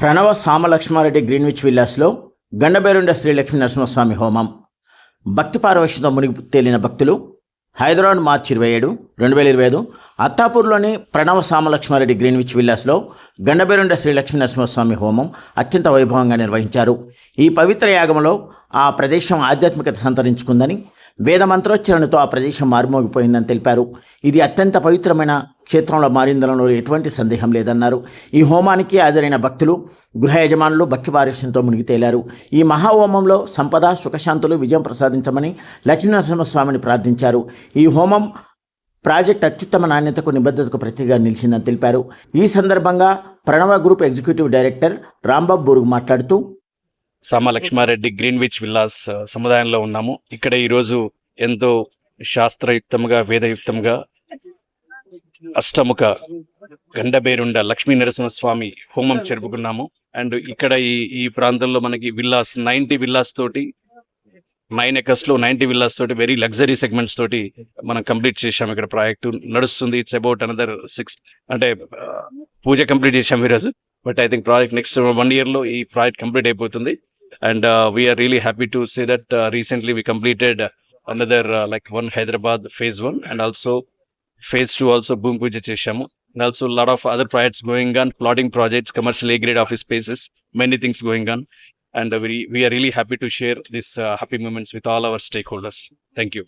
ప్రణవ Samalakshmareddy Greenwich విల్లాస్లో గండబేరుండ శ్రీ లక్ష్మీ నరసింహస్వామి హోమం. భక్తి పారవశ్యంతో మునిగి తేలిన భక్తులు హైదరాబాద్ మార్చి ఇరవై ఏడు రెండు వేల ఇరవై ఐదు అత్తాపూర్లోని ప్రణవ సామలక్ష్మారెడ్డి గ్రీన్విచ్ విల్లాస్లో గండబేరుండ శ్రీ లక్ష్మీ నరసింహస్వామి హోమం అత్యంత వైభవంగా నిర్వహించారు. ఈ పవిత్ర యాగంలో ఆ ప్రదేశం ఆధ్యాత్మికత సంతరించుకుందని వేద మంత్రోచ్చరణతో ఆ ప్రదేశం మారుమోగిపోయిందని తెలిపారు. ఇది అత్యంత పవిత్రమైన క్షేత్రంలో మారిందనలో ఎటువంటి సందేహం లేదన్నారు. ఈ హోమానికి హాజరైన భక్తులు గృహ యజమానులు భక్తిపారస్యంతో మునిగి తేలారు ఈ మహాహోమంలో సంపద సుఖశాంతులు విజయం ప్రసాదించమని లక్ష్మీనరసింహస్వామిని ప్రార్థించారు. ఈ హోమం ప్రాజెక్ట్ అత్యుత్తమ నాణ్యతకు నిబద్ధతకు ప్రతిగా నిలిచిందని తెలిపారు. ఈ సందర్భంగా Pranava group executive director Rambabu Burugu మాట్లాడుతూ సామలక్ష్మారెడ్డి గ్రీన్విచ్ విల్లాస్ సముదాయంలో ఉన్నాము. ఇక్కడ ఈరోజు ఎంతో శాస్త్రయుక్తంగా వేదయుక్తంగా అష్టముఖ గండబేరుండ లక్ష్మీ నరసింహస్వామి హోమం జరుపుకున్నాము. అండ్ ఇక్కడ ఈ ఈ ప్రాంతంలో మనకి విల్లాస్ నైన్టీ విల్లాస్ తోటి నైన్ ఎకర్స్లో నైన్టీ విల్లాస్ తోటి వెరీ లగ్జరీ సెగ్మెంట్స్ తోటి మనం కంప్లీట్ చేసాము ఇక్కడ ప్రాజెక్టు నడుస్తుంది. ఇట్స్ అబౌట్ అనదర్ సిక్స్ అంటే పూజ కంప్లీట్ చేసాము ఈరోజు. But I think project next one ఇయర్లో ఈ ప్రాజెక్ట్ కంప్లీట్ అయిపోతుంది. And we are really happy to say that recently we completed another like one Hyderabad phase one and also phase two also భూమి పూజ చేశాము and also lot of other projects going on plotting projects commercial A grade office spaces many things going on and we are really happy to share this happy moments with all our stakeholders thank you